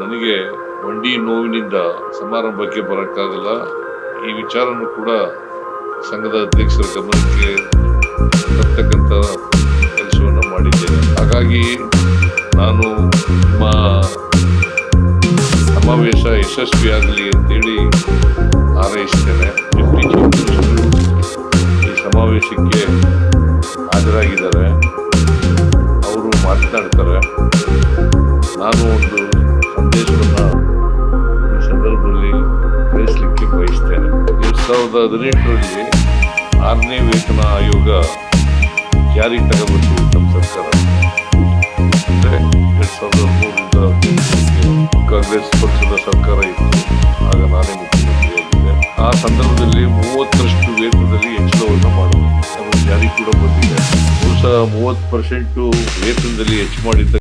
ನನಗೆ ಮಂಡಿ ನೋವಿನಿಂದ ಸಮಾರಂಭಕ್ಕೆ ಬರೋಕ್ಕಾಗಲ್ಲ. ಈ ವಿಚಾರನೂ ಕೂಡ ಸಂಘದ ಅಧ್ಯಕ್ಷರ ಗಮನಕ್ಕೆ ತರ್ತಕ್ಕಂಥ ಕೆಲಸವನ್ನು ಮಾಡಿದ್ದೇನೆ. ಹಾಗಾಗಿ ನಾನು ನಿಮ್ಮ ಸಮಾವೇಶ ಯಶಸ್ವಿಯಾಗಲಿ ಅಂತೇಳಿ ಹಾರೈಸ್ತೇನೆ. ಡಿಪ್ಟಿ ಚೀಫ್ ಮಿನಿಸ್ಟರ್ ಈ ಸಮಾವೇಶಕ್ಕೆ ಹಾಜರಾಗಿದ್ದಾರೆ. ಅವರು ಮಾತನಾಡ್ತಾರೆ. ನಾನು ಒಂದು ಸಾವಿರದ ಹದಿನೆಂಟರಲ್ಲಿ ಆರನೇ ವೇತನ ಆಯೋಗ ಜಾರಿಗೆ ತಗೊಂಡ್ಬಿಟ್ಟು ನಮ್ಮ ಸರ್ಕಾರ. ಅಂದ್ರೆ ಎರಡ್ ಸಾವಿರದ ಹದಿಮೂರರಿಂದ ಕಾಂಗ್ರೆಸ್ ಪಕ್ಷದ ಸರ್ಕಾರ ಇತ್ತು. ಆಗ ನಾನೇ ಮುಖ್ಯಮಂತ್ರಿಯಾಗಿದ್ದೆ. ಆ ಸಂದರ್ಭದಲ್ಲಿ ಮೂವತ್ತರಷ್ಟು ವೇತನದಲ್ಲಿ ಹೆಚ್ಚಳವನ್ನು ಮಾಡೋದು ಜಾರಿ ಕೂಡ ಬಂದಿದೆ. ಬಹುಶಃ ಮೂವತ್ತು ಪರ್ಸೆಂಟು ವೇತನದಲ್ಲಿ ಹೆಚ್ಚು ಮಾಡಿದ್ದ